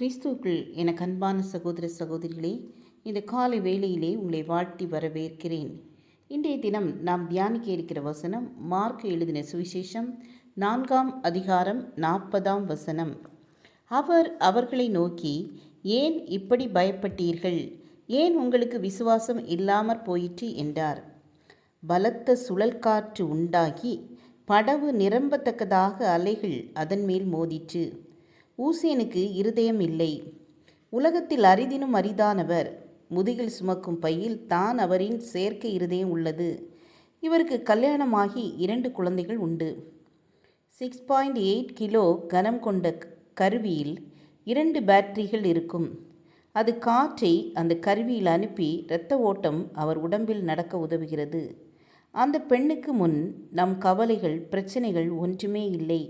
கிறிஸ்துவுக்குள் எனக்கு அன்பான சகோதர சகோதரிகளே இந்த காலை வேளையிலே உங்களை வாழ்த்தி வரவேற்கிறேன். இன்றைய தினம் நாம் தியானிக்க இருக்கிற வசனம் மார்க் எழுதின சுவிசேஷம் நான்காம் அதிகாரம் நாற்பதாம் வசனம். அவர் அவர்களை நோக்கி ஏன் இப்படி பயப்பட்டீர்கள்? ஏன் உங்களுக்கு விசுவாசம் இல்லாமற் போயிற்று? என்றார். பலத்த சுழல் காற்று உண்டாகி படவு நிரம்பத்தக்கதாக அலைகள் அதன் மேல் மோதிற்று. ஊசேனுக்கு இருதயம் இல்லை. உலகத்தில் அரிதினும் அரிதானவர். முதுகில் சுமக்கும் பையில் தான் அவரின் செயற்கை இருதயம் உள்ளது. இவருக்கு கல்யாணமாகி இரண்டு குழந்தைகள் உண்டு. சிக்ஸ் பாயிண்ட் எயிட் கிலோ கனம் கொண்ட கருவியில் இரண்டு பேட்டரிகள் இருக்கும். அது காற்றை அந்த கருவியில் அனுப்பி இரத்த ஓட்டம் அவர் உடம்பில் நடக்க உதவுகிறது. அந்த பெண்ணுக்கு முன் நம் கவலைகள் பிரச்சனைகள் ஒன்றுமே இல்லை.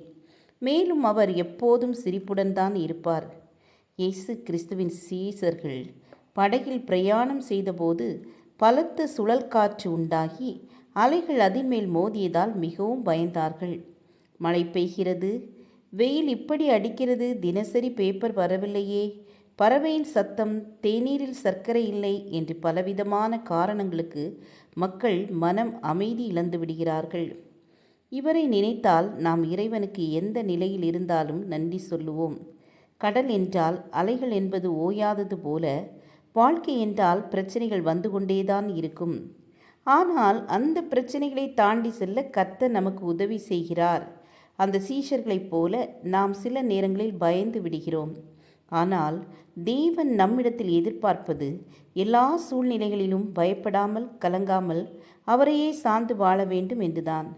மேலும் அவர் எப்போதும் சிரிப்புடன் தான் இருப்பார். இயேசு கிறிஸ்துவின் சீசர்கள் படகில் பிரயாணம் செய்தபோது பலத்த சுழல் காற்று உண்டாகி அலைகள் அதின்மேல் மோதியதால் மிகவும் பயந்தார்கள். மழை பெய்கிறது. வெயில் இப்படி அடிக்கிறது. தினசரி பேப்பர் வரவில்லையே. பறவையின் சத்தம் தேநீரில் சர்க்கரை இல்லை என்று பலவிதமான காரணங்களுக்கு மக்கள் மனம் அமைதி இழந்து விடுகிறார்கள். இவரை நினைத்தால் நாம் இறைவனுக்கு எந்த நிலையில் இருந்தாலும் நன்றி சொல்லுவோம். கடல் என்றால் அலைகள் என்பது ஓயாதது போல வாழ்க்கை என்றால் பிரச்சனைகள் வந்து கொண்டேதான் இருக்கும். ஆனால் அந்த பிரச்சனைகளை தாண்டி செல்ல கத்த நமக்கு உதவி செய்கிறார். அந்த சீஷர்களைப் போல நாம் சில நேரங்களில் பயந்து விடுகிறோம். ஆனால் தேவன் நம்மிடத்தில் எதிர்பார்ப்பது எல்லா சூழ்நிலைகளிலும் பயப்படாமல் கலங்காமல் அவரையே சார்ந்து வாழ வேண்டும் என்றுதான்.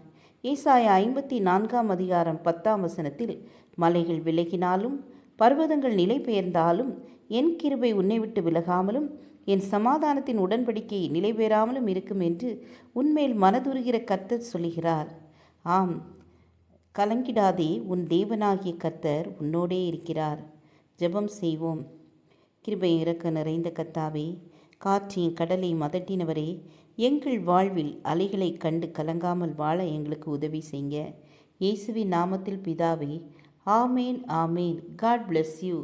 ஈசாய ஐம்பத்தி நான்காம் அதிகாரம் பத்தாம் வசனத்தில் மலைகள் விலகினாலும் பர்வதங்கள் நிலை பெயர்ந்தாலும் என் கிருபை உன்னை விட்டு விலகாமலும் என் சமாதானத்தின் உடன்படிக்கை நிலை பெறாமலும் இருக்கும் என்று உன்மேல் மனதுருகிற கர்த்தர் சொல்லுகிறார். ஆம் கலங்கிடாதே உன் தேவனாகிய கர்த்தர் உன்னோடே இருக்கிறார். ஜெபம் செய்வோம். கிருபை இறக்க நிறைந்த கத்தாவே காற்றையும் கடலை மதட்டினவரே எங்கள் வாழ்வில் அலைகளை கண்டு கலங்காமல் வாழ எங்களுக்கு உதவி செய்ய இயேசுவின் நாமத்தில் பிதாவே ஆமேன் ஆமேன். God bless you